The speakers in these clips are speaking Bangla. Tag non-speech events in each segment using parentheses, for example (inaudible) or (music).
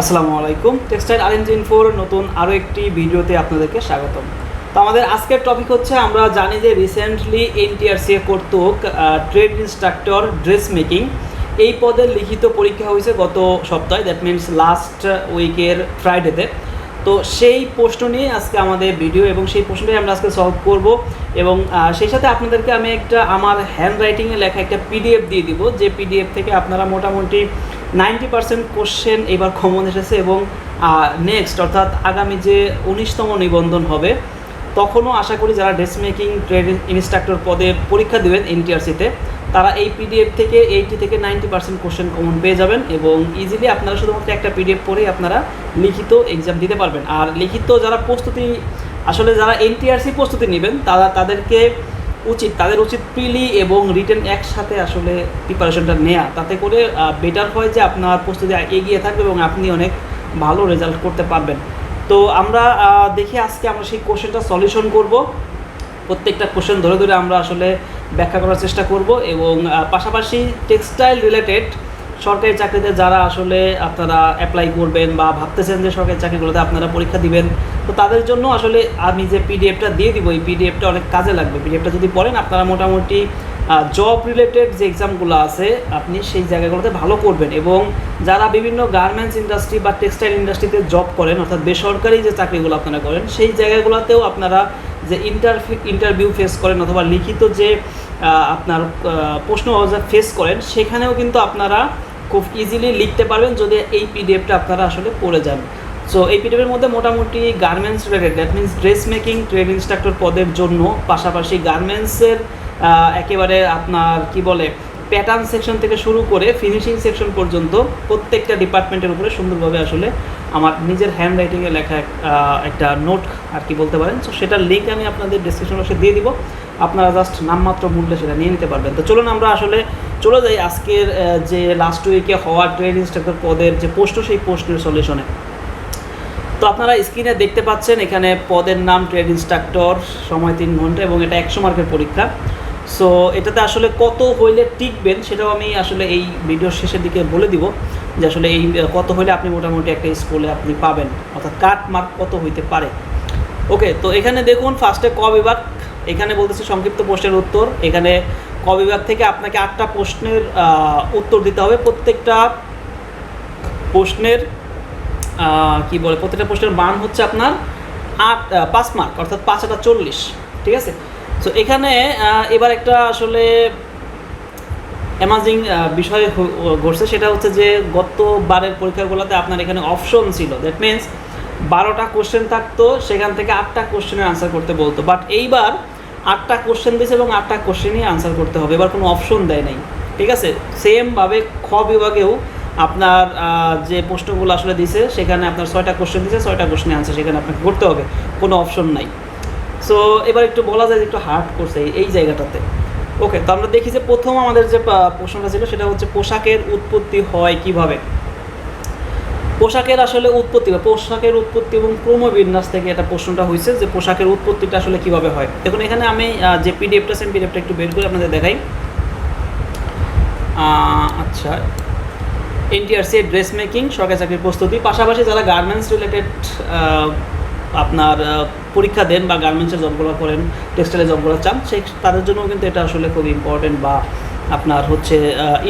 আসসালামু আলাইকুম। টেক্সটাইল আর ইঞ্জিন ফোর নতুন আরও একটি ভিডিওতে আপনাদেরকে স্বাগতম। তো আমাদের আজকের টপিক হচ্ছে, আমরা জানি যে রিসেন্টলি এনটিআরসিএ কর্তৃক ট্রেড ইনস্ট্রাক্টর ড্রেস মেকিং এই পদের লিখিত পরীক্ষা হয়েছে গত সপ্তাহে দ্যাট মিনস লাস্ট উইকের ফ্রাইডেতে তো সেই প্রশ্ন নিয়ে আজকে আমাদের ভিডিও এবং সেই প্রশ্নটাই আমরা আজকে সলভ করব। এবং সেই সাথে আপনাদেরকে আমি একটা আমার হ্যান্ড রাইটিংয়ে লেখা একটা পিডিএফ দিয়ে দিব। যে পিডিএফ থেকে আপনারা মোটামুটি নাইনটি পার্সেন্ট কোশ্চেন এবার কমন এসেছে এবং নেক্সট অর্থাৎ আগামী যে উনিশতম নিবন্ধন হবে, তখনও আশা করি যারা ড্রেস মেকিং ট্রেড ইনস্ট্রাক্টর পদের পরীক্ষা দেবেন এনটিআরসিতে তারা এই পিডিএফ থেকে এইটি থেকে নাইনটি পার্সেন্ট কোশ্চেন কমন পেয়ে যাবেন এবং ইজিলি আপনারা শুধুমাত্র একটা পিডিএফ পড়েই আপনারা লিখিত এক্সাম দিতে পারবেন। আর লিখিত যারা প্রস্তুতি, আসলে যারা এনটিআরসি প্রস্তুতি নেবেন, তারা তাদেরকে উচিত, তাদের উচিত প্রিলি এবং রিটেন একসাথে আসলে প্রিপারেশনটা নেওয়া তাতে করে বেটার হয় যে আপনার প্রস্তুতি এগিয়ে থাকবে এবং আপনি অনেক ভালো রেজাল্ট করতে পারবেন। তো আমরা দেখি আজকে আমরা সেই কোশ্চেনটা সলিউশন করব। প্রত্যেকটা কোশ্চেন ধরে ধরে আমরা আসলে ব্যাখ্যা করার চেষ্টা করব এবং পাশাপাশি টেক্সটাইল রিলেটেড সরকারি চাকরিতে যারা আসলে আপনারা অ্যাপ্লাই করবেন বা ভাবতেছেন যে সরকারি চাকরিগুলোতে আপনারা পরীক্ষা দিবেন, তো তাদের জন্য আসলে আমি যে পিডিএফটা দিয়ে দিব, এই পিডিএফটা অনেক কাজে লাগবে। পিডিএফটা যদি পড়েন, আপনারা মোটামুটি জব রিলেটেড যে এক্সামগুলো আছে, আপনি সেই জায়গাগুলোতে ভালো করবেন এবং যারা বিভিন্ন গার্মেন্টস ইন্ডাস্ট্রি বা টেক্সটাইল ইন্ডাস্ট্রিতে জব করেন, অর্থাৎ বেসরকারি যে চাকরিগুলো আপনারা করেন, সেই জায়গাগুলোতেও আপনারা যে ইন্টার ইন্টারভিউ ফেস করেন অথবা লিখিত যে আপনার প্রশ্ন ফেস করেন, সেখানেও কিন্তু আপনারা খুব ইজিলি লিখতে পারবেন যদি এই পিডিএফটা আপনারা আসলে পড়ে যান। সো এই পিডিএফের মধ্যে মোটামুটি garments related that means dress making trade instructor পদের জন্য পাশাপাশি গার্মেন্টসের একেবারে আপনার কি বলে প্যাটার্ন সেকশন থেকে শুরু করে ফিনিশিং সেকশন পর্যন্ত প্রত্যেকটা ডিপার্টমেন্টের উপরে সুন্দরভাবে আসলে আমার নিজের হ্যান্ড রাইটিংয়ে লেখা একটা নোট আর কি বলতে পারেন। সো সেটার লিঙ্ক আমি আপনাদের ডিসক্রিপশন বক্সে দিয়ে দিব। আপনারা জাস্ট নামমাত্র মূল্যে সেটা নিয়ে নিতে পারবেন। তো চলুন আমরা আসলে চলে যাই আজকের যে লাস্ট উইকে হওয়া ট্রেড ইনস্ট্রাক্টর পদের যে পোস্ট সেই প্রশ্নের সলিউশনে তো আপনারা স্ক্রিনে দেখতে পাচ্ছেন, এখানে পদের নাম ট্রেড ইনস্ট্রাক্টর সময় তিন ঘণ্টা, এবং এটা একশো মার্কের পরীক্ষা। সো এটাতে আসলে কত হইলে টিকবেন সেটাও আমি আসলে এই ভিডিওর শেষের দিকে বলে দিব যে আসলে এই কত হইলে আপনি মোটামুটি একটা স্কুলে আপনি পাবেন, অর্থাৎ কাট মার্ক কত হইতে পারে। ওকে তো এখানে দেখুন ফার্স্টে ক বিভাগ, এখানে বলতেছে সংক্ষিপ্ত প্রশ্নের উত্তর। এখানে ক বিভাগ থেকে আপনাকে আটটা প্রশ্নের উত্তর দিতে হবে। প্রত্যেকটা প্রশ্নের কি বলে, প্রত্যেকটা প্রশ্নের মান হচ্ছে আপনার আট পাঁচ মার্ক, অর্থাৎ পাঁচ হাজার চল্লিশ। ঠিক আছে? সো এখানে এবার একটা আসলে অ্যামাজিং বিষয় ঘটছে। সেটা হচ্ছে যে গতবারের পরীক্ষাগুলোতে আপনার এখানে অপশন ছিল। দ্যাট মিন্স বারোটা কোশ্চেন থাকতো, সেখান থেকে আটটা কোশ্চেনের আনসার করতে বলতো। বাট এইবার আটটা কোশ্চেন দিয়েছে এবং আটটা কোশ্চেনই আনসার করতে হবে। এবার কোনো অপশন দেয় নাই। ঠিক আছে? সেমভাবে খ বিভাগেও আপনার যে প্রশ্নগুলো আসলে দিছে, সেখানে আপনার ছয়টা কোশ্চেন দিছে, ছয়টা কোশ্চেনের আনসার সেখানে আপনাকে করতে হবে। কোনো অপশন নাই। সো এবার একটু বলা যায় যে একটু হার্ড করছে এই- জায়গাটাতে। ওকে তো আমরা দেখি যে প্রথম আমাদের যে প্রশ্নটা ছিল, সেটা হচ্ছে পোশাকের উৎপত্তি হয় কীভাবে? পোশাকের আসলে উৎপত্তি বা পোশাকের উৎপত্তি এবং ক্রমবিন্যাস থেকে এটা প্রশ্নটা হয়েছে যে পোশাকের উৎপত্তিটা আসলে কীভাবে হয়। দেখুন, এখানে আমি যে পিডিএফটা সেম পিডিএফটা একটু বের করে আপনাদের দেখাই। আচ্ছা। এনটিআরসি ড্রেস মেকিং সরকারি চাকরির প্রস্তুতি, পাশাপাশি যারা গার্মেন্টস রিলেটেড আপনার পরীক্ষা দেন বা গার্মেন্টসের জবগুলো করেন টেক্সটাইলের জবগুলো চান, সেই তাদের জন্য কিন্তু এটা আসলে খুব ইম্পর্টেন্ট বা আপনার হচ্ছে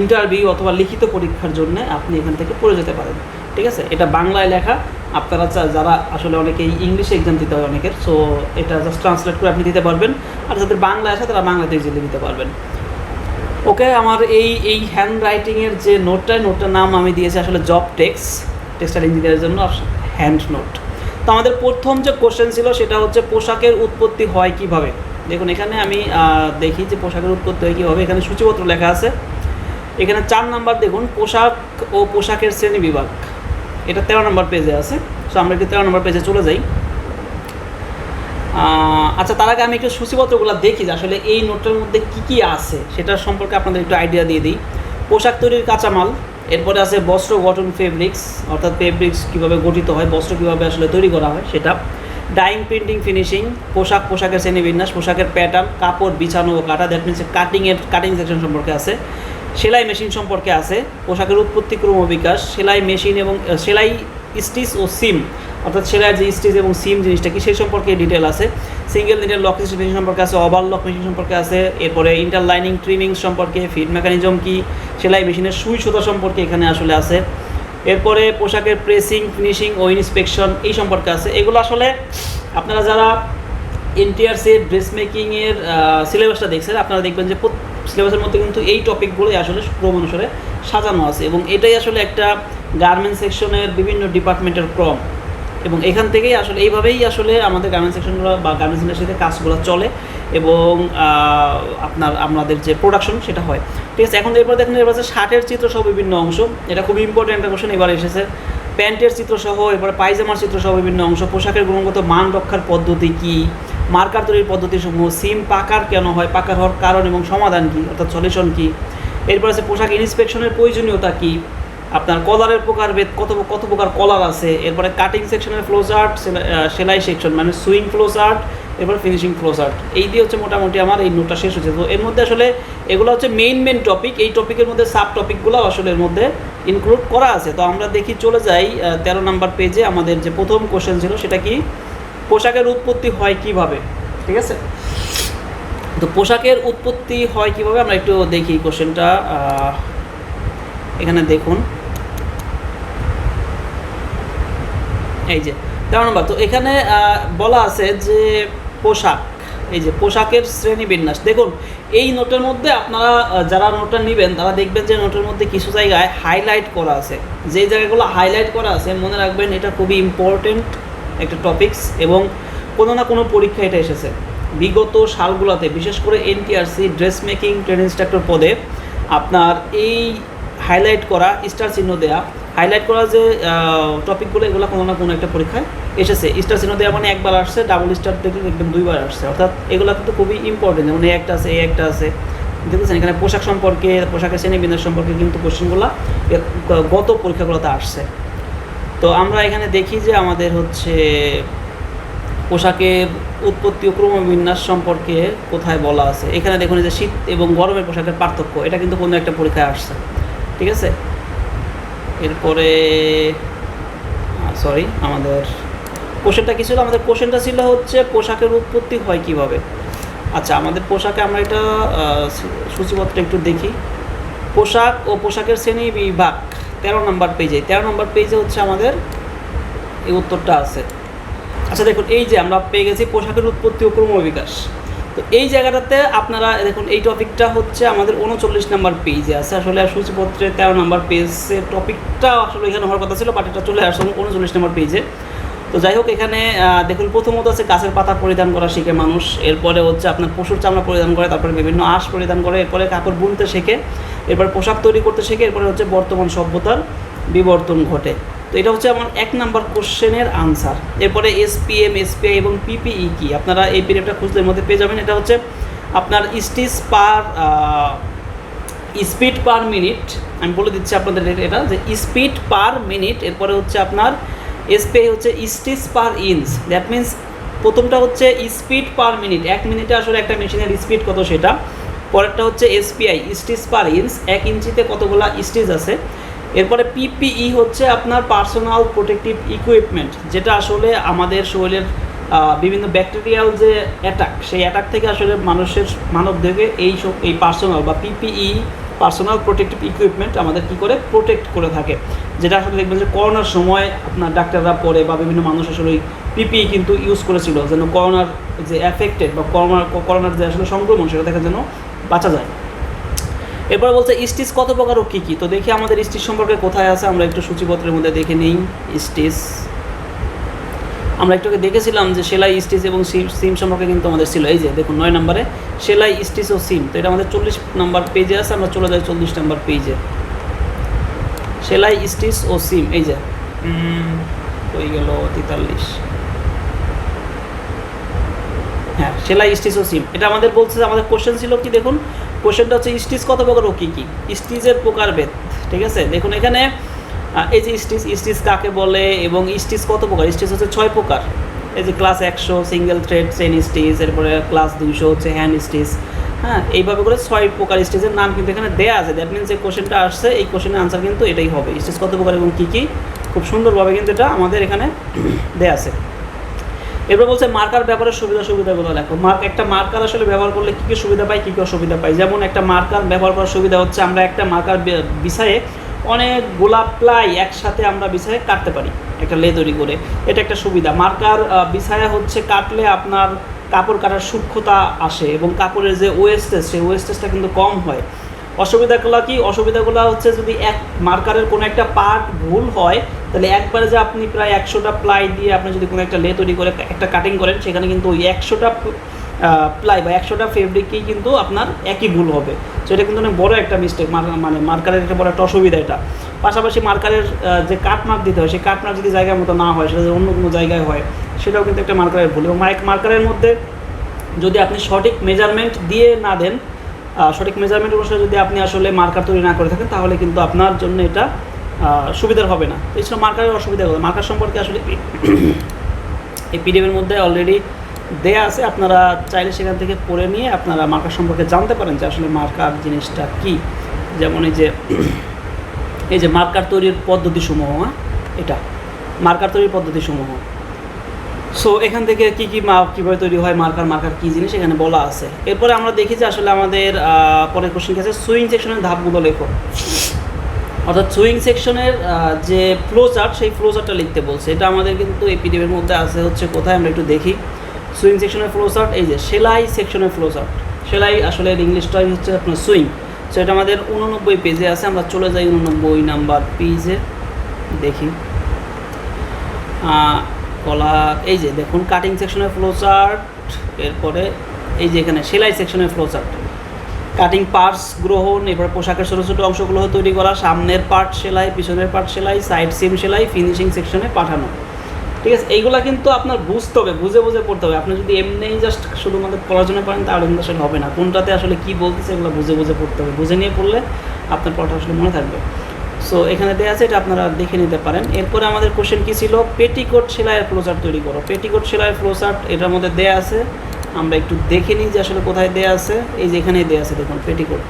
ইন্টারভিউ অথবা লিখিত পরীক্ষার জন্য আপনি এখান থেকে পড়ে যেতে পারেন। ঠিক আছে? এটা বাংলায় লেখা, আপনারা যারা আসলে অনেকেই ইংলিশে এক্সাম দিতে হয় অনেকের সো এটা জাস্ট ট্রান্সলেট করে আপনি দিতে পারবেন। আর যাদের বাংলা আসে, তারা বাংলাতে ইজিলি দিতে পারবেন। ওকে আমার এই এই হ্যান্ড রাইটিংয়ের যে নোটটা নোটটার নাম আমি দিয়েছি আসলে জব টেক্স টেক্সটাইল ইঞ্জিনিয়ারের জন্য হ্যান্ড নোট তো আমাদের প্রথম যে কোশ্চেন ছিল সেটা হচ্ছে পোশাকের উৎপত্তি হয় কীভাবে? দেখুন, এখানে আমি দেখি যে পোশাকের উৎপত্তি হয় কীভাবে। এখানে সূচিপত্র লেখা আছে। এখানে চার নাম্বার দেখুন, পোশাক ও পোশাকের শ্রেণি বিভাগ। এটা তেরো নম্বর পেজে আছে। সো আমরা একটু তেরো নম্বর পেজে চলে যাই। আচ্ছা তার আগে আমি একটু সূচিপত্রগুলো দেখি যে আসলে এই নোটটার মধ্যে কি কি আছে সেটার সম্পর্কে আপনাদের একটু আইডিয়া দিয়ে দিই। পোশাক তৈরির কাঁচামাল এরপরে আছে বস্ত্র গঠন ফেব্রিক্স অর্থাৎ ফেব্রিক্স কীভাবে গঠিত হয়, বস্ত্র কীভাবে আসলে তৈরি করা হয় সেটা। ডাইং প্রিন্টিং ফিনিশিং পোশাক, পোশাকের শ্রেণীবিন্যাস, পোশাকের প্যাটার্ন কাপড়, বিছানো ও কাটা দ্যাট মিনস কাটিংয়ের কাটিং সেকশন সম্পর্কে আছে। সেলাই মেশিন সম্পর্কে আছে, পোশাকের উৎপত্তি ক্রম বিকাশ, সেলাই মেশিন এবং সেলাই স্টিচ ও সিম অর্থাৎ সেলাইয়ের যে স্টিচ এবং সিম জিনিসটা কি, সেই সম্পর্কে ডিটেল আছে। সিঙ্গেল নিডেল লক মেশিন সম্পর্কে আছে ওভার লক মেশিন সম্পর্কে আছে, এরপরে ইন্টারলাইনিং ট্রিমিং সম্পর্কে, ফিড মেকানিজম কি, সেলাই মেশিনের সুই সুতা সম্পর্কে এখানে আসলে আছে। এরপরে পোশাকের প্রেসিং, ফিনিশিং ও ইন্সপেকশন এই সম্পর্কে আছে। এগুলো আসলে আপনারা যারা এনটিআরসির ড্রেস মেকিংয়ের সিলেবাসটা দেখছেন, আপনারা দেখবেন যে সিলেবাসের মধ্যে কিন্তু এই টপিকগুলোই আসলে ক্রম অনুসারে সাজানো আছে এবং এটাই আসলে একটা গার্মেন্টস সেকশনের বিভিন্ন ডিপার্টমেন্টের ক্রম। এবং এখান থেকেই আসলে, এইভাবেই আসলে আমাদের গার্মেন্টস সেকশনগুলো বা গার্মেন্টস ইন্ডাস্ট্রিতে কাজগুলো চলে এবং আপনার, আমাদের যে প্রোডাকশন সেটা হয়। ঠিক আছে, এখন এরপর দেখেন আছে শার্টের চিত্র সহ বিভিন্ন অংশ। এটা খুবই ইম্পর্টেন্ট একটা এবার এসেছে। প্যান্টের চিত্র সহ, এরপরে পায়জামার চিত্র সহ বিভিন্ন অংশ। পোশাকের গুণগত মান রক্ষার পদ্ধতি কি? মার্কার তৈরির পদ্ধতি সমূহ সিম পাকার কেন হয়? পাকার হওয়ার কারণ এবং সমাধান কি? অর্থাৎ সলিউশন কি? এরপর আছে পোশাক ইন্সপেকশনের প্রয়োজনীয়তা কি? আপনার কলারের প্রকারভেদ কত কত প্রকার কলার আছে, এরপরে কাটিং সেকশনের ফ্লো চার্ট সেলাই সেকশন মানে সুইং ফ্লো চার্ট এরপর ফিনিশিং ফ্লো চার্ট এই দিয়ে হচ্ছে মোটামুটি আমার এই নোটটা শেষ হচ্ছে। তো এর মধ্যে আসলে এগুলো হচ্ছে মেইন মেইন টপিক এই টপিকের মধ্যে সাব টপিকগুলো আসলে এর মধ্যে ইনক্লুড করা আছে। তো আমরা দেখি, চলে যাই তেরো নাম্বার পেজে আমাদের যে প্রথম কোশ্চেন ছিল, সেটা কি? পোশাকের উৎপত্তি হয় কীভাবে? ঠিক আছে? তো পোশাকের উৎপত্তি হয় কীভাবে? আমরা একটু দেখি কোশ্চেনটা এখানে দেখুন। এই যে, তেরো নম্বর। তো এখানে বলা আছে যে পোশাক, এই যে পোশাকের শ্রেণি বিন্যাস। দেখুন, এই নোটের মধ্যে আপনারা যারা নোটটা নেবেন, তারা দেখবেন যে নোটের মধ্যে কিছু জায়গায় হাইলাইট করা আছে। যে জায়গাগুলো হাইলাইট করা আছে, মনে রাখবেন এটা খুবই ইম্পর্টেন্ট একটা টপিকস এবং কোনো না কোনো পরীক্ষা এটা এসেছে। বিগত সালগুলোতে, বিশেষ করে NTRC dress making trade instructor পদে, আপনার এই হাইলাইট করা স্টার চিহ্ন দেয়া। হাইলাইট করা যে টপিকগুলো এগুলো কোনো না কোনো একটা পরীক্ষায় এসেছে। স্টার চিহ্ন দেওয়া মানে একবার আসছে ডাবল স্টার দেখলে দেখবেন দুইবার আসছে। অর্থাৎ এগুলো কিন্তু খুবই ইম্পর্টেন্ট যেমন এই একটা আছে এই একটা আছে। দেখেছেন এখানে পোশাক সম্পর্কে, পোশাকের শ্রেণি বিন্যাস সম্পর্কে কিন্তু কোশ্চেনগুলো গত পরীক্ষাগুলোতে আসছে। তো আমরা এখানে দেখি যে আমাদের হচ্ছে পোশাকের উৎপত্তি ও ক্রমবিন্যাস সম্পর্কে কোথায় বলা আছে। এখানে দেখুন যে শীত এবং গরমের পোশাকের পার্থক্য, এটা কিন্তু কোনো একটা পরীক্ষায় আসছে। ঠিক আছে? এরপরে সরি আমাদের কোশ্চেনটা কী ছিল? আমাদের কোশ্চেনটা ছিল হচ্ছে পোশাকের উৎপত্তি হয় কীভাবে? আচ্ছা আমাদের পোশাকে আমরা এটা সূচিপত্রে একটু দেখি। পোশাক ও পোশাকের শ্রেণি বিভাগ, তেরো নম্বর পেজে। তেরো নম্বর পেজে হচ্ছে আমাদের এই উত্তরটা আছে। আচ্ছা দেখুন, এই যে আমরা পেয়ে গেছি পোশাকের উৎপত্তি ও ক্রমবিকাশ। তো এই জায়গাটাতে আপনারা দেখুন, এই টপিকটা হচ্ছে আমাদের উনচল্লিশ নাম্বার পেজে আছে। আসলে সূচিপত্রে তেরো নাম্বার পেজের টপিকটা আসলে এখানে হওয়ার কথা ছিল এটা চলে আসছে উনচল্লিশ নাম্বার পেজে তো যাই হোক, এখানে দেখুন, প্রথমত আছে গাছের পাতা পরিধান করা শিখে মানুষ, এরপরে হচ্ছে আপনার পশুর চামড়া পরিধান করে, তারপরে বিভিন্ন আঁশ পরিধান করে, এরপরে কাপড় বুনতে শেখে, এরপর পোশাক তৈরি করতে শেখে, এরপরে হচ্ছে বর্তমান সভ্যতার বিবর্তন ঘটে। তো এটা হচ্ছে আমার এক নাম্বার কোশ্চেনের আনসার। এরপরে এসপিএম, এসপিআই এবং পিপিই কি? আপনারা এই পিরিয়ডটা খুঁজলে মধ্যে পেয়ে যাবেন। এটা হচ্ছে আপনার stitch per speed per minute. আমি বলে দিচ্ছি আপনাদের এটা যে স্পিড পার মিনিট। এরপরে হচ্ছে আপনার এসপিআই হচ্ছে stitch per inch. That means প্রথমটা হচ্ছে স্পিড পার মিনিট। এক মিনিটে আসলে একটা মেশিনের স্পিড কত সেটা? পরেরটা হচ্ছে এসপিআই স্টিচ পার ইঞ্চ। এক ইঞ্চিতে কতগুলা স্টিচ আছে? এরপরে পিপিই হচ্ছে আপনার পার্সোনাল প্রোটেক্টিভ ইকুইপমেন্ট যেটা আসলে আমাদের শরীরের বিভিন্ন ব্যাকটেরিয়াল যে অ্যাটাক সেই অ্যাটাক থেকে আসলে মানুষের মানব দেহকে এই সব, এই পার্সোনাল বা পিপিই পার্সোনাল প্রোটেক্টিভ ইকুইপমেন্ট আমাদের কি করে? প্রোটেক্ট করে থাকে। যেটা আসলে দেখবেন যে করোনার সময় আপনার ডাক্তাররা পরে বা বিভিন্ন মানুষ আসলে ওই পিপিই কিন্তু ইউজ করেছিল, যেন করোনার যে অ্যাফেক্টেড বা করোনার করোনার যে আসলে সংক্রমণ, সেটা দেখা যেন বাঁচা যায়। এরপর বলছে, স্টিচ কত প্রকার ও কী কী? তো দেখি আমাদের স্টিচ সম্পর্কে কোথায় আছে, আমরা একটু সূচিপত্রের মধ্যে দেখে নিই। স্টিচ। আমরা একটু দেখেছিলাম যে সেলাই, স্টিচ এবং সিম সিম সম্পর্কে কিন্তু আমাদের ছিল। এই যে, দেখুন, নয় নম্বরে, সেলাই, স্টিচ ও সিম। তো এটা আমাদের চল্লিশ নম্বর পেজে আছে, আমরা চলে যাই চল্লিশ নম্বর পেজে সেলাই, স্টিচ ও সিম, এই যে। হয়ে গেল তেতাল্লিশ। হ্যাঁ সেলাই, স্টিচ ও সিম। এটা আমাদের বলছে আমাদের কোশ্চেন ছিল কি, দেখুন কোশ্চেনটা হচ্ছে স্টিচ কত প্রকার ও কী কী? স্টিচের প্রকারভেদ ঠিক আছে? দেখুন এখানে এই যে স্টিচ স্টিচ কাকে বলে এবং স্টিচ কত প্রকার? স্টিচ হচ্ছে ছয় প্রকার। এই যে ক্লাস একশো সিঙ্গেল থ্রেড চেন স্টিচ এরপরে ক্লাস দুইশো হচ্ছে হ্যান্ড স্টিচ হ্যাঁ? এইভাবে করে ছয় প্রকার স্টিচের নাম কিন্তু এখানে দেয়া আছে। দ্যাট মিনস যে কোশ্চেনটা আসছে, এই কোশ্চেনের আনসার কিন্তু এটাই হবে। স্টিচ কত প্রকার এবং কী কী? খুব সুন্দরভাবে কিন্তু এটা আমাদের এখানে দেয়া আছে। এরপর বলছে মার্কার ব্যাপারে সুবিধা সুবিধাগুলো লেখো মার্ক একটা মার্কার আসলে ব্যবহার করলে কী কী সুবিধা পাই কী কী অসুবিধা পাই যেমন একটা মার্কার ব্যবহার করার সুবিধা হচ্ছে আমরা একটা মার্কার বিষয়ে অনেক গোলাপ প্লাই একসাথে আমরা বিষয়ে কাটতে পারি, একটা লে তৈরি করে। এটা একটা সুবিধা। মার্কার বিষয়ে হচ্ছে কাটলে আপনার কাপড় কাটার সূক্ষ্মতা আসে এবং কাপড়ের যে ওয়েস্টেজ সেই ওয়েস্টেজটা কিন্তু কম হয়। অসুবিধাগুলো কি? অসুবিধাগুলো হচ্ছে যদি এক মার্কারের কোনো একটা পার্ট ভুল হয় তাহলে একবারে যে আপনি প্রায় একশোটা প্লাই দিয়ে আপনি যদি কোনো একটা লে তৈরি করে, একটা কাটিং করেন, সেখানে কিন্তু ওই একশোটা প্লাই বা একশোটা ফেব্রিককেই কিন্তু আপনার একই ভুল হবে। তো এটা কিন্তু অনেক বড় একটা মিস্টেক মানে মার্কারের একটা বড় একটা অসুবিধা এটা। পাশাপাশি মার্কারের যে কাট মার্ক দিতে হয়, সেই কাট মার্ক যদি জায়গার মতো না হয়, সেটা যদি অন্য কোনো জায়গায় হয়, সেটাও কিন্তু একটা মার্কারের ভুল। এবং মার্কারের মধ্যে যদি আপনি সঠিক মেজারমেন্ট দিয়ে না দেন সঠিক মেজারমেন্ট অনুসারে যদি আপনি আসলে মার্কার তৈরি না করে থাকেন, তাহলে কিন্তু আপনার জন্য এটা সুবিধার হবে না। এছাড়া মার্কারের অসুবিধা হবে মার্কার সম্পর্কে আসলে এই পিডিএফের মধ্যে অলরেডি দেয়া আছে। আপনারা চাইলে সেখান থেকে পড়ে নিয়ে আপনারা মার্কার সম্পর্কে জানতে পারেন যে আসলে মার্কার জিনিসটা কি। যেমন এই যে এই যে মার্কার তৈরির পদ্ধতিসমূহ হ্যাঁ? এটা, মার্কার তৈরির পদ্ধতিসমূহ। সো এখান থেকে কি কি মা, কীভাবে তৈরি হয় মার্কার মার্কার কী জিনিস এখানে বলা আছে। এরপরে আমরা দেখি যে আসলে আমাদের পরের কোশ্চেন আছে? সুইং সেকশনের ধাপগুলো লেখো। অর্থাৎ সুইং সেকশনের যে ফ্লো চার্ট সেই ফ্লো চার্টটা লিখতে বলছে। এটা আমাদের কিন্তু এই পিডিএফের মধ্যে আছে, হচ্ছে কোথায় আমরা একটু দেখি। সুইং সেকশনের ফ্লো চার্ট এই যে সেলাই সেকশনের ফ্লো চার্ট সেলাই আসলে ইংলিশটাই হচ্ছে আপনার সুইং সো এটা আমাদের উননব্বই পেজে আছে, আমরা চলে যাই উননব্বই নাম্বার পেজে দেখি। কলা, এই যে দেখুন কাটিং সেকশনের ফ্লো চার্ট এরপরে এই যে এখানে সেলাই সেকশনের ফ্লো চার্ট কাটিং পার্টস গ্রহণ এরপর পোশাকের ছোটো ছোটো অংশগুলো তৈরি করা, সামনের পার্ট সেলাই, পিছনের পার্ট সেলাই, সাইড সিম সেলাই ফিনিশিং সেকশনে পাঠানো। ঠিক আছে, এইগুলা কিন্তু আপনার বুঝতে হবে, বুঝে বুঝে পড়তে হবে। আপনি যদি এমনিই জাস্ট শুধুমাত্র পড়াশোনা করেন, তাহলে কিন্তু আসলে হবে না। কোনটাতে আসলে কী বলতেছে, এগুলো বুঝে বুঝে পড়তে হবে। বুঝে নিয়ে পড়লে আপনার পড়াটা আসলে মনে থাকবে। সো এখানে দেওয়া আছে, এটা আপনারা দেখে নিতে পারেন। এরপরে আমাদের কোশ্চেন কী ছিল? পেটিকোট সেলাইয়ের ফ্লোচার্ট তৈরি করো। পেটিকোট সেলাইয়ের ফ্লোচার্ট এটার মধ্যে দেয়া আছে আমরা একটু দেখে নিই যে আসলে কোথায় দেয়া আছে। এই যে এখানেই দেয়া আছে দেখুন, পেটিকোট।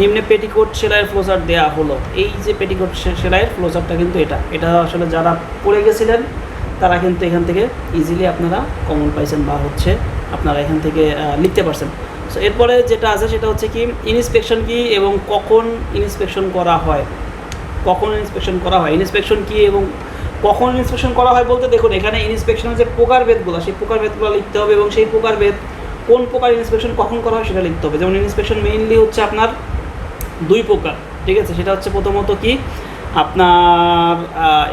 নিম্নে পেটিকোট সেলাইয়ের ফ্লোচার্ট দেওয়া হলো। এই যে পেটিকোট সেলাইয়ের ফ্লোচার্টটা কিন্তু এটা। এটা আসলে যারা পড়ে গেছিলেন, তারা কিন্তু এখান থেকে ইজিলি আপনারা কমন পাইছেন বা হচ্ছে আপনারা এখান থেকে লিখতে পারছেন। সো এরপরে যেটা আছে সেটা হচ্ছে কি ইন্সপেকশন কি এবং কখন ইন্সপেকশন করা হয়? কখন ইন্সপেকশন করা হয়? ইন্সপেকশন কি এবং কখন ইন্সপেকশন করা হয় বলতে দেখুন, এখানে ইন্সপেকশনের যে প্রকারভেদগুলো সেই প্রকারভেদগুলো লিখতে হবে এবং সেই প্রকারভেদ কোন প্রকার ইন্সপেকশন কখন করা হয় সেটা লিখতে হবে। যেমন ইন্সপেকশন মেইনলি হচ্ছে আপনার দুই প্রকার, ঠিক আছে? সেটা হচ্ছে প্রথমত কি? আপনার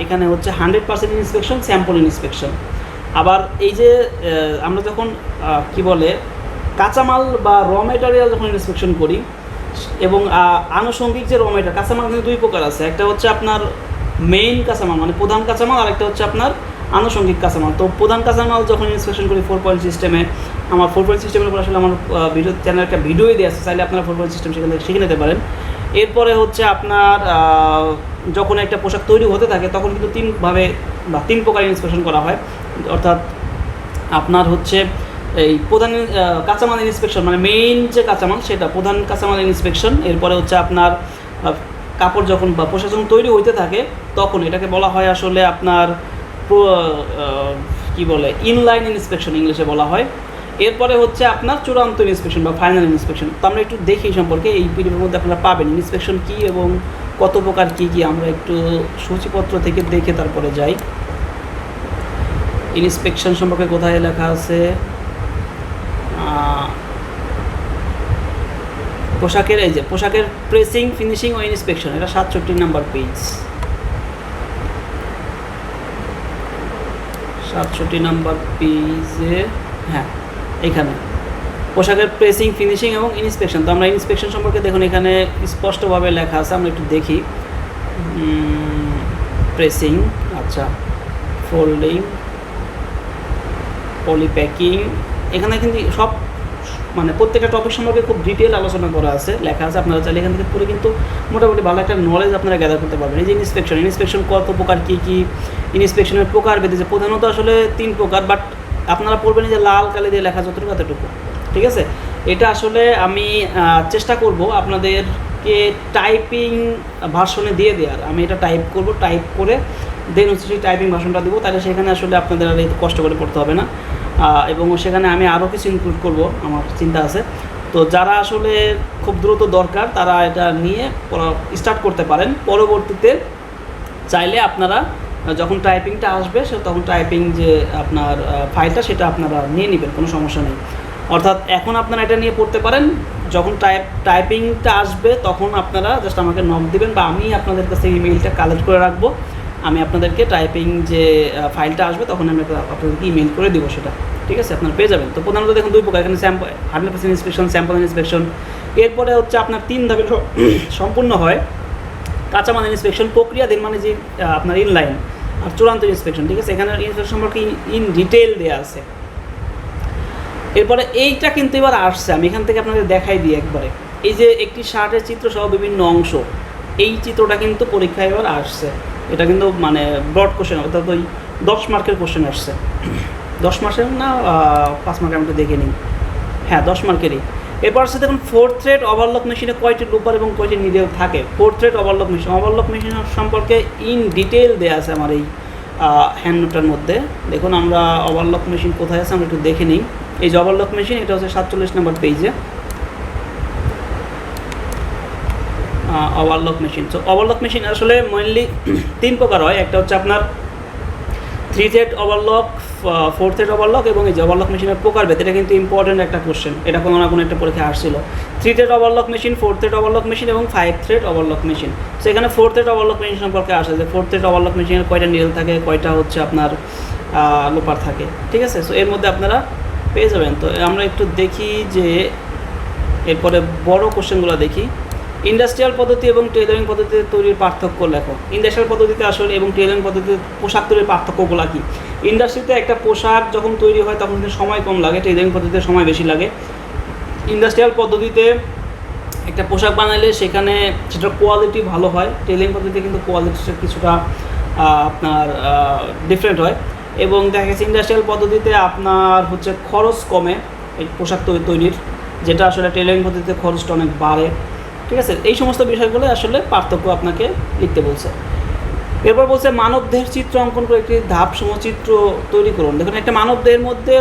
এখানে হচ্ছে hundred percent inspection sample inspection আবার এই যে আমরা যখন কি বলে, কাঁচামাল বা র মেটেরিয়াল যখন ইন্সপেকশন করি, এবং আনুষঙ্গিক যে র মেটেরিয়াল কাঁচামাল কিন্তু দুই প্রকার আছে। একটা হচ্ছে আপনার মেইন কাঁচামাল মানে প্রধান কাঁচামাল আর একটা হচ্ছে আপনার আনুষঙ্গিক কাঁচামাল। তো প্রধান কাঁচামাল যখন ইন্সপেকশন করি ফোর পয়েন্ট সিস্টেমে আমার ফোর পয়েন্ট সিস্টেমের উপর আসলে আমার ভিডিও চ্যানেল একটা ভিডিওই দেওয়া আছে, চাইলে আপনারা ফোর পয়েন্ট সিস্টেম সেখান থেকে শিখে নিতে পারেন। এরপরে হচ্ছে আপনার যখন একটা পোশাক তৈরি হতে থাকে, তখন কিন্তু তিনভাবে বা তিন প্রকার ইন্সপেকশন করা হয়। অর্থাৎ আপনার হচ্ছে এই প্রধান কাঁচামাল ইন্সপেকশন মানে মেইন যে কাঁচামাল সেটা, প্রধান কাঁচামাল ইন্সপেকশন এরপরে হচ্ছে আপনার কাপড় যখন বা পোশাক যখন তৈরি হইতে থাকে, তখন এটাকে বলা হয় আসলে আপনার কি বলে ইনলাইন ইন্সপেকশন ইংলিশে বলা হয়। এরপরে হচ্ছে আপনার চূড়ান্ত ইন্সপেকশন বা ফাইনাল ইন্সপেকশন তো আমরা একটু দেখি এই সম্পর্কে, এই পিডিএফের মধ্যে আপনারা পাবেন ইন্সপেকশন কী এবং কত প্রকার কী কী আমরা একটু সূচিপত্র থেকে দেখে তারপরে যাই। ইন্সপেকশন সম্পর্কে কোথায় লেখা আছে? পোশাকের, এই যে পোশাকের প্রেসিং ফিনিশিং ও ইন্সপেকশন এটা সাতষট্টি নাম্বার পেজ সাতষট্টি নাম্বার পেজে হ্যাঁ এখানে। পোশাকের প্রেসিং ফিনিশিং এবং ইন্সপেকশন তো আমরা ইন্সপেকশন সম্পর্কে দেখুন, এখানে স্পষ্টভাবে লেখা আছে, আমরা একটু দেখি। প্রেসিং আচ্ছা ফোল্ডিং পলিপ্যাকিং এখানে কিন্তু সব মানে প্রত্যেকটা টপিক সম্পর্কে খুব ডিটেল আলোচনা করা আছে। লেখা আছে, আপনারা চাইলে এখান থেকে পড়ে কিন্তু মোটামুটি ভালো একটা নলেজ আপনারা গ্যাদার করতে পারবেন। এই যে ইন্সপেকশন ইন্সপেকশন কত প্রকার, কী কী? ইন্সপেকশনের প্রকার বেঁধেছে প্রধানত আসলে তিন প্রকার বাট আপনারা পড়বেন যে লাল কালি দিয়ে লেখা যতটুকু এতটুকু। ঠিক আছে? এটা আসলে আমি চেষ্টা করব আপনাদেরকে টাইপিং ভার্সনে দিয়ে দেওয়ার। আমি এটা টাইপ করব টাইপ করে দেন হচ্ছে সেই টাইপিং ভাষণটা দেবো, তাহলে সেখানে আসলে আপনাদের আর কষ্ট করে পড়তে হবে না। এবং সেখানে আমি আরও কিছু ইনক্লুড করব, আমার চিন্তা আছে। তো যারা আসলে খুব দ্রুত দরকার, তারা এটা নিয়ে স্টার্ট করতে পারেন। পরবর্তীতে চাইলে আপনারা যখন টাইপিংটা আসবে, সে তখন টাইপিং যে আপনার ফাইলটা সেটা আপনারা নিয়ে নেবেন, কোনো সমস্যা নেই। অর্থাৎ এখন আপনারা এটা নিয়ে পড়তে পারেন। যখন টাইপ টাইপিংটা আসবে, তখন আপনারা জাস্ট আমাকে নক দিবেন বা আমি আপনাদের কাছে ইমেইলটা কালেক্ট করে রাখব। আমি আপনাদেরকে টাইপিং যে ফাইলটা আসবে, তখন আমি আপনাদের- আপনাদেরকে ইমেইল করে দেবো সেটা। ঠিক আছে? আপনারা পেয়ে যাবেন। তো প্রধানত দেখুন দুই প্রকার, এখানে sample hundred percent inspection sample inspection এরপরে হচ্ছে আপনার তিন ধাপে (clears throat) সম্পূর্ণ হয় কাঁচামাল ইন্সপেকশন প্রক্রিয়া দিন মানে যে আপনার ইনলাইন আর চূড়ান্ত ইন্সপেকশন ঠিক আছে? এখানে ইন্সপেকশন সম্পর্কে ইন ডিটেল দেওয়া আছে। এরপরে এইটা কিন্তু এবার আসছে। আমি এখান থেকে আপনাদের দেখাই দিই একবারে। এই যে একটি শার্টের চিত্র সহ বিভিন্ন অংশ, এই চিত্রটা কিন্তু পরীক্ষায় এবার আসছে। এটা কিন্তু মানে ব্রড কোশ্চেন অর্থাৎ ওই দশ মার্কের কোশ্চেন আসছে। দশ মার্কের না পাঁচ মার্কের আমি দেখে নিই। হ্যাঁ দশ মার্কেরই। এরপর আসছে দেখুন ফোর্থ থ্রেড ওভারলক মেশিনে কয়টি লুপার এবং কয়টি নিডেল থাকে? Fourth thread overlock machine overlock machine সম্পর্কে ইন ডিটেল দেওয়া আছে আমার এই হ্যান্ড মধ্যে। দেখুন, আমরা ওভারলক মেশিন কোথায় আছে, আমরা একটু দেখে নিই। এই যে ওভারলক মেশিন এটা হচ্ছে সাতচল্লিশ নম্বর পেজে ওভারলক মেশিন তো ওভারলক মেশিন আসলে মেনলি তিন প্রকার হয়। একটা হচ্ছে আপনার three thread overlock four thread overlock এবং এই যে ওভারলক মেশিনের প্রকারভেদ, এটা কিন্তু ইম্পর্টেন্ট একটা কোশ্চেন এটা কোনো না কোনো একটা পরীক্ষা আসছিল। Three thread overlock machine four thread overlock machine এবং five thread overlock machine so এখানে ফোর থ্রেড ওভারলক মেশিন সম্পর্কে আসে যে ফোর থ্রেড ওভারলক মেশিনের কয়টা নিডল থাকে, কয়টা হচ্ছে আপনার লোপার থাকে। ঠিক আছে? সো এর মধ্যে আপনারা পেয়ে যাবেন। তো, আমরা একটু দেখি যে এরপরে বড় কোশ্চেনগুলো দেখি। ইন্ডাস্ট্রিয়াল পদ্ধতি এবং টেলারিং পদ্ধতিতে তৈরির পার্থক্য লেখো। ইন্ডাস্ট্রিয়াল পদ্ধতিতে আসলে এবং টেলারিং পদ্ধতিতে পোশাক তৈরির পার্থক্যগুলো কী? ইন্ডাস্ট্রিতে একটা পোশাক যখন তৈরি হয়, তখন সময় কম লাগে টেলারিং পদ্ধতিতে সময় বেশি লাগে। ইন্ডাস্ট্রিয়াল পদ্ধতিতে একটা পোশাক বানালে সেখানে সেটার কোয়ালিটি ভালো হয় টেলিং পদ্ধতিতে কিন্তু কোয়ালিটিটা কিছুটা আপনার ডিফারেন্ট হয়। এবং দেখা গেছে ইন্ডাস্ট্রিয়াল পদ্ধতিতে আপনার হচ্ছে খরচ কমে এই পোশাক তৈরির, যেটা আসলে টেলারিং পদ্ধতিতে খরচটা অনেক বাড়ে। ঠিক আছে? এই সমস্ত বিষয়গুলো আসলে পার্থক্য আপনাকে লিখতে বলছে। এরপর বলছে, মানবদেহের চিত্র অঙ্কন করে একটি ধাপ সমচিত্র তৈরি করুন। দেখুন, একটা মানবদেহের মধ্যে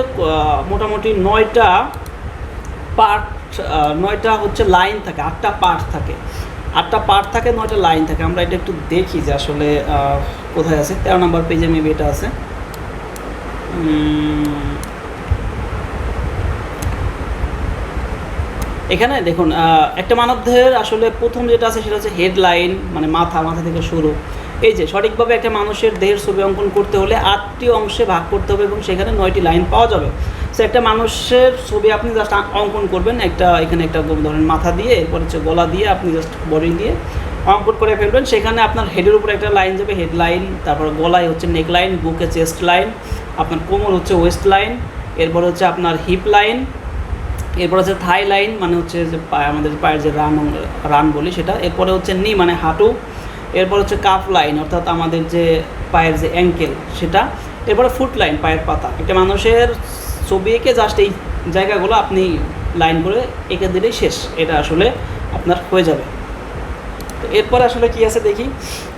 মোটামুটি নয়টা পার্ট নয়টা হচ্ছে লাইন থাকে, আটটা পার্ট থাকে। আটটা পার্ট থাকে, নয়টা লাইন থাকে। আমরা এটা একটু দেখি যে আসলে কোথায় আছে। তেরো নম্বর পেজে মেবি এটা আছে। এখানে দেখুন একটা মানবদেহের আসলে প্রথম যেটা আছে সেটা হচ্ছে হেডলাইন মানে মাথা মাথা থেকে শুরু। এই যে সঠিকভাবে একটা মানুষের দেহের ছবি অঙ্কন করতে হলে আটটি অংশে ভাগ করতে হবে এবং সেখানে নয়টি লাইন পাওয়া যাবে। সো একটা মানুষের ছবি আপনি জাস্ট অঙ্কন করবেন, একটা, এখানে একটা ধরেন মাথা দিয়ে, এরপর হচ্ছে গলা দিয়ে আপনি জাস্ট বডি দিয়ে অঙ্কন করে ফেলবেন। সেখানে আপনার হেডের উপরে একটা লাইন যাবে হেড লাইন তারপর গলায় হচ্ছে নেক লাইন বুকে চেস্ট লাইন আপনার কোমর হচ্ছে ওয়েস্ট লাইন এরপর হচ্ছে আপনার হিপ লাইন এরপর আছে থাই লাইন মানে হচ্ছে যে পায়ে, আমাদের পায়ের যে রান রান বলি সেটা। এরপরে হচ্ছে নি মানে হাঁটু। এরপর হচ্ছে কাফ লাইন, অর্থাৎ আমাদের যে পায়ের যে অ্যাঙ্কেল সেটা। এরপরে ফুট লাইন পায়ের পাতা। একটা মানুষের ছবি এঁকে জাস্ট এই জায়গাগুলো আপনি লাইন করে এঁকে দিলেই শেষ। এটা আসলে আপনার হয়ে যাবে। তো এরপরে আসলে কি আছে দেখি?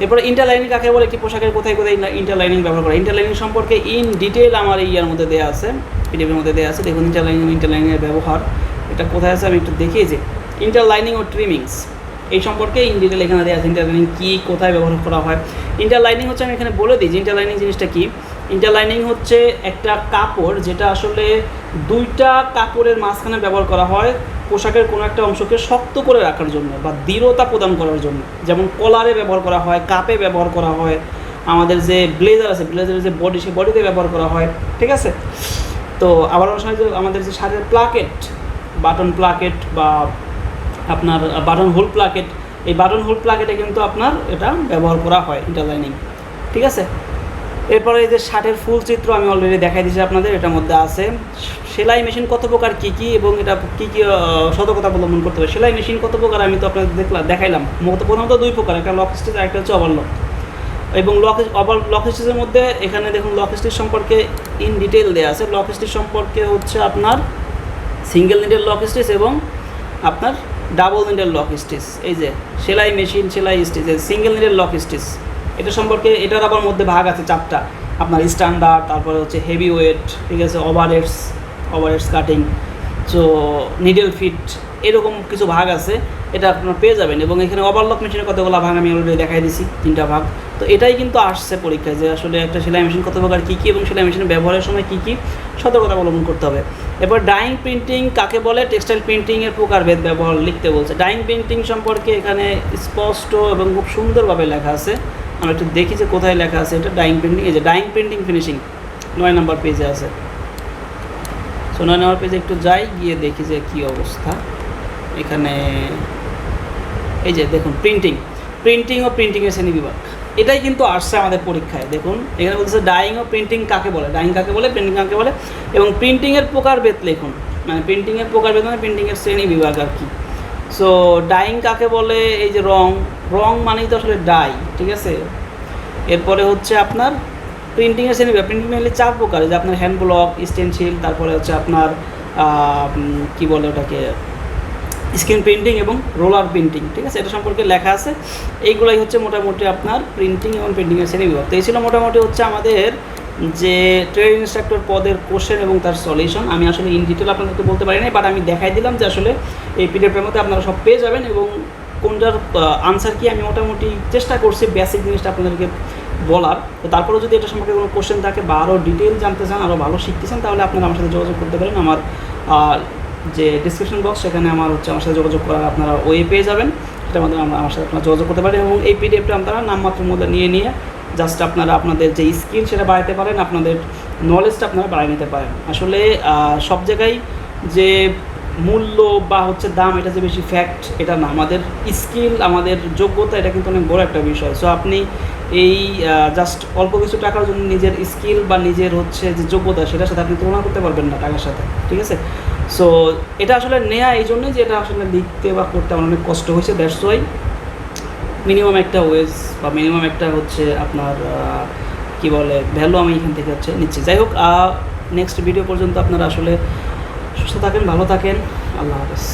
এরপরে ইন্টারলাইনিং কাকে বলে? একটি পোশাকের কোথায় কোথায় ইন্টারলাইনিং ব্যবহার করা ইন্টারলাইনিং সম্পর্কে ইন ডিটেল আমার এই ইয়ার মধ্যে দেওয়া আছে পিডিএফের মধ্যে দেওয়া আছে। দেখুন ইন্টারলাইনিং ইন্টারলাইনিংয়ের ব্যবহার। এটা কোথায় আছে আমি একটু দেখিয়ে যে ইন্টারলাইনিং ও ট্রিমিংস এই সম্পর্কে ইন ডিটেল এখানে দেওয়া আছে ইন্টারলাইনিং কী, কোথায় ব্যবহার করা হয়? ইন্টারলাইনিং হচ্ছে আমি এখানে বলে দিই যে ইন্টারলাইনিং জিনিসটা কি? ইন্টারলাইনিং হচ্ছে একটা কাপড় যেটা আসলে দুইটা কাপড়ের মাঝখানে ব্যবহার করা হয়। পোশাকের কোনো একটা অংশকে শক্ত করে রাখার জন্য বা দৃঢ়তা প্রদান করার জন্য। যেমন কলারে ব্যবহার করা হয় কাপে ব্যবহার করা হয়, আমাদের যে ব্লেজার আছে ব্লেজারের যে বডি সেই বডিতে ব্যবহার করা হয়, ঠিক আছে? তো আবার অনেক সময় যে আমাদের যে শাড়ির প্লাকেট বাটন প্লাকেট বা আপনার বাটন হোল প্লাকেট এই বাটন হোল প্লাকেটে কিন্তু আপনার এটা ব্যবহার করা হয় ইন্টারলাইনিং ঠিক আছে? এরপরে এই যে শার্টের ফুল চিত্র আমি অলরেডি দেখাই দিয়েছি আপনাদের, এটার মধ্যে আছে। সেলাই মেশিন কত প্রকার, কী কী, এবং এটা কী কী সতর্কতা অবলম্বন করতে হবে? সেলাই মেশিন কত প্রকার আমি তো আপনাদের দেখলাম, দেখাইলাম। প্রথমত দুই প্রকার, একটা লক স্টিচ আর একটা হচ্ছে ওভারলক এবং লক ওভার লক স্টিচের মধ্যে এখানে দেখুন লক স্টিচ সম্পর্কে ইন ডিটেল দেওয়া আছে। লক স্টিচ সম্পর্কে হচ্ছে আপনার সিঙ্গেল নিডেল লক স্টিচ এবং আপনার ডাবল নিডেল লক স্টিচ এই যে, সেলাই মেশিন সেলাই stitch single needle lock stitch এটা সম্পর্কে এটার আবার মধ্যে ভাগ আছে চারটা। আপনার স্ট্যান্ডার্ড তারপরে হচ্ছে হেভি ওয়েট ঠিক আছে overheads overheads cutting so needle fit এরকম কিছু ভাগ আছে, এটা আপনারা পেয়ে যাবেন। এবং এখানে ওভারলক মেশিনের কতগুলো ভাগ আমি অলরেডি দেখাই দিছি, তিনটা ভাগ। তো এটাই কিন্তু আসছে পরীক্ষায় যে আসলে একটা সেলাই মেশিন কত প্রকার কী কী এবং সেলাই মেশিন ব্যবহারের সময় কী কী সতর্কতা অবলম্বন করতে হবে। এরপর ডাইং প্রিন্টিং কাকে বলে? টেক্সটাইল প্রিন্টিংয়ের প্রকারভেদ ব্যবহার লিখতে বলছে। ডাইং প্রিন্টিং সম্পর্কে এখানে স্পষ্ট এবং খুব সুন্দরভাবে লেখা আছে। আমরা একটু দেখি যে কোথায় লেখা আছে, এটা ডাইং প্রিন্টিং এই যে ডাইং প্রিন্টিং ফিনিশিং নয় নম্বর পেজে আছে। সো নয় নম্বর পেজে একটু যাই, গিয়ে দেখি যে কী অবস্থা। এখানে, এই যে দেখুন প্রিন্টিং প্রিন্টিং ও প্রিন্টিংয়ের শ্রেণি বিভাগ এটাই কিন্তু আসছে আমাদের পরীক্ষায়, দেখুন। এখানে বলছে ডাইং ও প্রিন্টিং কাকে বলে? ডাইং কাকে বলে? প্রিন্টিং কাকে বলে? এবং প্রিন্টিংয়ের প্রকার প্রকারভেদ লিখুন। মানে প্রিন্টিংয়ের প্রকার প্রকারভেদ মানে প্রিন্টিংয়ের শ্রেণি বিভাগ আর কি। সো ডাইং কাকে বলে? এই যে রং রং মানেই তো আসলে ডাই ঠিক আছে? এরপরে হচ্ছে আপনার প্রিন্টিংয়ের শ্রেণি প্রিন্টিং মেনলি চার প্রকার যে আপনার হ্যান্ড ব্লক স্টেনশিল তারপরে হচ্ছে আপনার কি বলে ওটাকে? স্ক্রিন প্রিন্টিং এবং রোলার প্রিন্টিং ঠিক আছে? এটা সম্পর্কে লেখা আছে। এইগুলাই হচ্ছে মোটামুটি আপনার প্রিন্টিং এবং প্রিন্টিংয়ের শ্রেণি বিভাগ তো এই ছিল মোটামুটি হচ্ছে আমাদের যে ট্রেড ইনস্ট্রাক্টর পদের কোশ্চেন এবং তার সলিউশন আমি আসলে ইন ডিটেল আপনাদেরকে বলতে পারি নাই বাট আমি দেখাই দিলাম যে আসলে এই পিডিএফের মধ্যে আপনারা সব পেয়ে যাবেন এবং কোনটার আনসার কি আমি মোটামুটি চেষ্টা করছি বেসিক জিনিসটা আপনাদেরকে বলার। তো তারপরেও যদি এটা সম্পর্কে কোনো কোশ্চেন থাকে বা আরও ডিটেল জানতে চান আরও ভালো শিখতে চান, তাহলে আপনারা আমার সাথে যোগাযোগ করতে পারেন। আমার যে ডিসক্রিপশন বক্স সেখানে আমার হচ্ছে আমার সাথে যোগাযোগ করার আপনারা ওয়ে পেয়ে যাবেন। মধ্যে আমরা আমার সাথে আপনারা যোগাযোগ করতে পারেন এবং এই পিডিএফটা আপনারা নামমাত্র মধ্যে নিয়ে নিয়ে জাস্ট আপনারা আপনাদের যে স্কিল সেটা বাড়াতে পারেন, আপনাদের নলেজটা আপনারা বাড়িয়ে নিতে পারেন। আসলে সব জায়গায় যে মূল্য বা হচ্ছে দাম, এটা যে বেশি ফ্যাক্ট এটা না। আমাদের স্কিল আমাদের যোগ্যতা, এটা কিন্তু অনেক বড় একটা বিষয়। সো আপনি এই জাস্ট অল্প কিছু টাকার জন্য নিজের স্কিল বা নিজের হচ্ছে যে যোগ্যতা, সেটার সাথে আপনি তুলনা করতে পারবেন না টাকার সাথে। ঠিক আছে? সো এটা আসলে নেয়া এই জন্যই যে এটা আসলে লিখতে বা করতে আমার অনেক কষ্ট হয়েছে। দ্যাটস ওয়াই মিনিমাম একটা ওয়েজ বা মিনিমাম একটা হচ্ছে আপনার কি বলে ভ্যালু আমি এখান থেকে হচ্ছে নিচ্ছি। যাই হোক নেক্সট ভিডিও পর্যন্ত আপনারা আসলে সুস্থ থাকেন, ভালো থাকেন। আল্লাহ হাফেজ।